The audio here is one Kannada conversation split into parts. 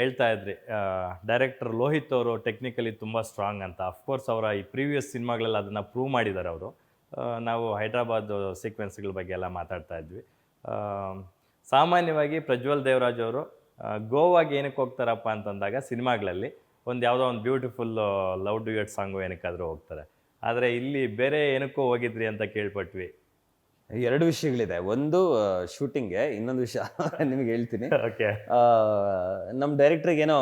ಹೇಳ್ತಾ ಇದ್ರಿ ಡೈರೆಕ್ಟರ್ ಲೋಹಿತ್ ಅವರು ಟೆಕ್ನಿಕಲಿ ತುಂಬ ಸ್ಟ್ರಾಂಗ್ ಅಂತ. ಅಫ್ಕೋರ್ಸ್ ಅವರ ಈ ಪ್ರೀವಿಯಸ್ ಸಿನಿಮಾಗಳಲ್ಲಿ ಅದನ್ನು ಪ್ರೂವ್ ಮಾಡಿದ್ದಾರೆ ಅವರು. ನಾವು ಹೈದ್ರಾಬಾದ್ ಸೀಕ್ವೆನ್ಸ್ಗಳ ಬಗ್ಗೆ ಎಲ್ಲ ಮಾತಾಡ್ತಾ ಇದ್ವಿ. ಸಾಮಾನ್ಯವಾಗಿ ಪ್ರಜ್ವಲ್ ದೇವರಾಜ್ ಅವರು ಗೋವಾಗೆ ಏನಕ್ಕೆ ಹೋಗ್ತಾರಪ್ಪ ಅಂತಂದಾಗ ಸಿನಿಮಾಗಳಲ್ಲಿ ಒಂದು ಯಾವುದೋ ಒಂದು ಬ್ಯೂಟಿಫುಲ್ ಲವ್ ಡ್ಯೂಯಟ್ ಸಾಂಗು ಏನಕ್ಕಾದರೂ ಹೋಗ್ತಾರೆ. ಆದರೆ ಇಲ್ಲಿ ಬೇರೆ ಏನಕ್ಕೂ ಹೋಗಿದ್ರಿ ಅಂತ ಕೇಳ್ಪಟ್ವಿ. ಎರಡು ವಿಷಯಗಳಿದೆ. ಒಂದು ಶೂಟಿಂಗ್ಗೆ ಇನ್ನೊಂದು ವಿಷಯ ನಿಮಗೆ ಹೇಳ್ತೀನಿ. ನಮ್ಮ ಡೈರೆಕ್ಟ್ರಿಗೆ ಏನೋ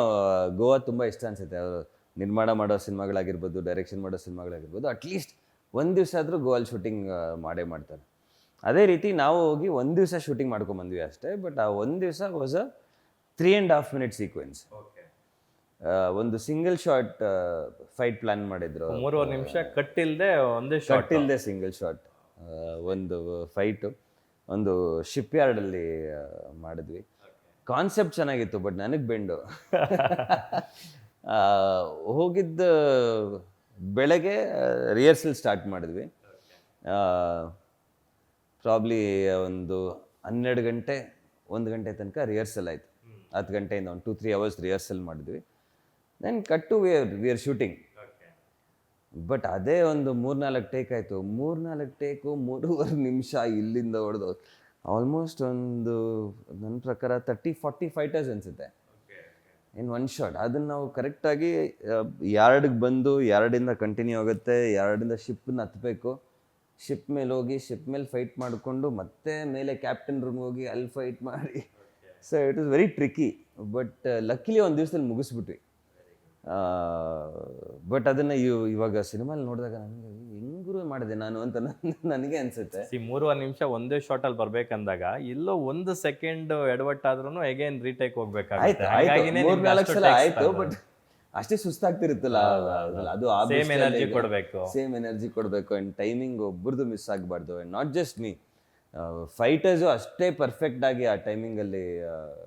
ಗೋವಾ ತುಂಬ ಇಷ್ಟ ಅನ್ಸುತ್ತೆ. ಅವರು ನಿರ್ಮಾಣ ಮಾಡೋ ಸಿನಿಮಾಗಳಾಗಿರ್ಬೋದು ಡೈರೆಕ್ಷನ್ ಮಾಡೋ ಸಿನಿಮಾಗಳಾಗಿರ್ಬೋದು ಅಟ್ಲೀಸ್ಟ್ ಒಂದು ದಿವಸ ಆದರೂ ಗೋವಾಲ್ ಶೂಟಿಂಗ್ ಮಾಡೇ ಮಾಡ್ತಾರೆ. ಅದೇ ರೀತಿ ನಾವು ಹೋಗಿ ಒಂದು ದಿವಸ ಶೂಟಿಂಗ್ ಮಾಡ್ಕೊಂಬಂದ್ವಿ ಅಷ್ಟೇ ಬಟ್ ಆ ಒಂದು ದಿವಸ was a three and half minute sequence ಒಂದು ಸಿಂಗಲ್ ಶಾಟ್ ಫೈಟ್ ಪ್ಲಾನ್ ಮಾಡಿದ್ರು. ಮೂರುವರೆ ನಿಮಿಷ ಕಟ್ಟಿಲ್ದೆ ಒಂದೇ ಶಾರ್ಟ್ ಇಲ್ದೆ ಇಲ್ಲದೆ ಸಿಂಗಲ್ ಶಾಟ್ ಒಂದು ಫೈಟು ಒಂದು ಶಿಪ್ ಯಾರ್ಡಲ್ಲಿ ಮಾಡಿದ್ವಿ. ಕಾನ್ಸೆಪ್ಟ್ ಚೆನ್ನಾಗಿತ್ತು ಬಟ್ ನನಗೆ ಬೆಂಡು. ಹೋಗಿದ್ದ ಬೆಳಗ್ಗೆ ರಿಹರ್ಸಲ್ ಸ್ಟಾರ್ಟ್ ಮಾಡಿದ್ವಿ. ಪ್ರಾಬ್ಲಿ ಒಂದು ಹನ್ನೆರಡು ಗಂಟೆ, ಒಂದು ಗಂಟೆ ತನಕ ರಿಹರ್ಸಲ್ ಆಯಿತು. ಹತ್ತು ಗಂಟೆಯಿಂದ ಒಂದು ಟೂ ತ್ರೀ ಅವರ್ಸ್ ರಿಹರ್ಸಲ್ ಮಾಡಿದ್ವಿ. Then cut to where we are shooting but ಅದೇ ಒಂದು ಮೂರ್ನಾಲ್ಕು ಟೇಕ್ ಆಯಿತು. ಮೂರ್ನಾಲ್ಕು ಟೇಕು ಮೂರುವರೆ ನಿಮಿಷ ಇಲ್ಲಿಂದ ಹೊಡೆದು ಆಲ್ಮೋಸ್ಟ್ ಒಂದು ನನ್ನ ಪ್ರಕಾರ ತರ್ಟಿ ಫಾರ್ಟಿ ಫೈಟರ್ಸ್ ಅನಿಸುತ್ತೆ. ಇನ್ ಒನ್ ಶಾಟ್ ಅದನ್ನು ನಾವು ಕರೆಕ್ಟಾಗಿ ಯಾರ್ಡಿಗೆ ಬಂದು ಎರಡಿಂದ ಕಂಟಿನ್ಯೂ ಆಗುತ್ತೆ, ಯಾರ್ಡಿಂದ ಶಿಪ್ನ ಹತ್ತಬೇಕು ಶಿಪ್ ಮೇಲೆ ಹೋಗಿ ಶಿಪ್ ಮೇಲೆ ಫೈಟ್ ಮಾಡಿಕೊಂಡು ಮತ್ತೆ ಮೇಲೆ ಕ್ಯಾಪ್ಟನ್ ರೂಮ್ ಹೋಗಿ ಅಲ್ಲಿ ಫೈಟ್ ಮಾಡಿ. So it is very tricky but luckily ಒಂದು ದಿವಸದಲ್ಲಿ ಮುಗಿಸ್ಬಿಟ್ವಿ. ಬಟ್ ಅದನ್ನ ಇವ್ ಇವಾಗ ಸಿನಿಮಾಲಿ ನೋಡಿದಾಗ ನನಗೆ ಹೆಂಗುರು ಮಾಡಿದೆ ನಾನು ಅಂತ ನನ್- ನನಗೆ ಅನ್ಸುತ್ತೆ. ಈ ಮೂರುವರೆ ನಿಮಿಷ ಒಂದೇ ಶಾರ್ಟಲ್ಲಿ ಬರ್ಬೇಕಂದಾಗ ಇಲ್ಲೋ ಒಂದು ಸೆಕೆಂಡ್ ಎಡವಟ್ ಆದ್ರೂ ಅಗೇನ್ ರೀಟೇಕ್ ಹೋಗ್ಬೇಕಾಗುತ್ತೆ. ಆಯ್ತು ಬಟ್ ಅಷ್ಟೇ ಸುಸ್ತಾಗ್ತಿರುತ್ತಲ್ಲ ಅದು ಸೇಮ್ ಎನರ್ಜಿ ಕೊಡಬೇಕು. ಸೇಮ್ ಎನರ್ಜಿ ಕೊಡಬೇಕು ಆ್ಯಂಡ್ ಟೈಮಿಂಗ್ ಒಬ್ಬರದು ಮಿಸ್ ಆಗಬಾರ್ದು. And not just me fighters ಅಷ್ಟೇ ಪರ್ಫೆಕ್ಟ್ ಆಗಿ ಆ ಟೈಮಿಂಗಲ್ಲಿ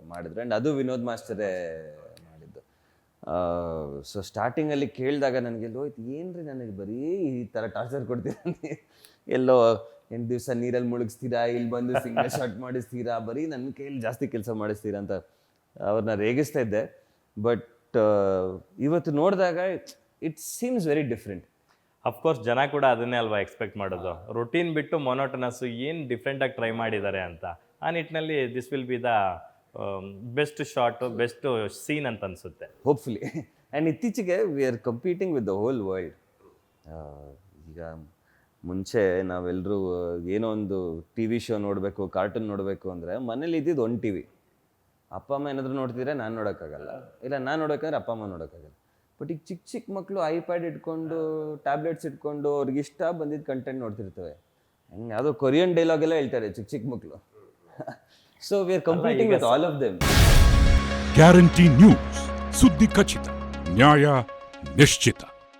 ಮಾಡಿದ್ರು. ಆ್ಯಂಡ್ ಅದು ವಿನೋದ್ ಮಾಸ್ಟರೇ ಸೊ ಸ್ಟಾರ್ಟಿಂಗಲ್ಲಿ ಕೇಳಿದಾಗ ನನಗೆ ಹೋಯ್ತು ಏನ್ರಿ ನನಗೆ ಬರೀ ಈ ಥರ ಟಾರ್ಚರ್ ಕೊಡ್ತೀರಾ? ಎಲ್ಲೋ ಎಂಟು ದಿವಸ ನೀರಲ್ಲಿ ಮುಳುಗಿಸ್ತೀರಾ ಇಲ್ಲಿ ಬಂದು ಸಿಂಗಲ್ ಶಾಟ್ ಮಾಡಿಸ್ತೀರಾ ಬರೀ ನನ್ನ ಕೈಯಲ್ಲಿ ಜಾಸ್ತಿ ಕೆಲಸ ಮಾಡಿಸ್ತೀರಾ? ಅಂತ ಅವ್ರನ್ನ ರೇಗಿಸ್ತಾ ಇದ್ದೆ. ಬಟ್ ಇವತ್ತು ನೋಡಿದಾಗ it seems very different of course ಜನ ಕೂಡ ಅದನ್ನೇ ಅಲ್ವಾ ಎಕ್ಸ್ಪೆಕ್ಟ್ ಮಾಡೋದು. ರೊಟೀನ್ ಬಿಟ್ಟು ಮೊನೋಟನಸ್ ಏನು ಡಿಫ್ರೆಂಟಾಗಿ ಟ್ರೈ ಮಾಡಿದ್ದಾರೆ ಅಂತ. ಆ ನಿಟ್ಟಿನಲ್ಲಿ this will be the best shot best scene ಅಂತ ಅನ್ಸುತ್ತೆ. ಹೋಪ್ಫುಲಿ ಆ್ಯಂಡ್ ಇತ್ತೀಚೆಗೆ we are competing with the whole world ಈಗ ಮುಂಚೆ ನಾವೆಲ್ಲರೂ ಏನೋ ಒಂದು ಟಿ ವಿ ಶೋ ನೋಡಬೇಕು ಕಾರ್ಟೂನ್ ನೋಡಬೇಕು ಅಂದರೆ ಮನೇಲಿ ಇದ್ದಿದ್ದು ಒಂದು ಟಿ ವಿ ಅಪ್ಪ, ಅಮ್ಮ ಏನಾದರೂ ನೋಡ್ತಿದ್ರೆ ನಾನು ನೋಡೋಕ್ಕಾಗಲ್ಲ. ಇಲ್ಲ, ನಾನು ನೋಡೋಕ್ಕಂದ್ರೆ ಅಪ್ಪ, ಅಮ್ಮ ನೋಡೋಕ್ಕಾಗಲ್ಲ. ಬಟ್ ಈಗ ಚಿಕ್ಕ ಚಿಕ್ಕ ಮಕ್ಕಳು ಐಪ್ಯಾಡ್ ಇಟ್ಕೊಂಡು ಟ್ಯಾಬ್ಲೆಟ್ಸ್ ಇಟ್ಕೊಂಡು ಅವ್ರಿಗೆ ಇಷ್ಟ ಬಂದಿದ್ದ ಕಂಟೆಂಟ್ ನೋಡ್ತಿರ್ತವೆ ಹಂಗೆ, ಯಾವುದೋ ಕೊರಿಯನ್ ಡೈಲಾಗೆಲ್ಲ ಹೇಳ್ತಾರೆ ಚಿಕ್ಕ ಚಿಕ್ಕ ಮಕ್ಕಳು so we are competing with all of them guarantee news ಸುದ್ದಿ ಖಚಿತ ನ್ಯಾಯ ನಿಶ್ಚಿತ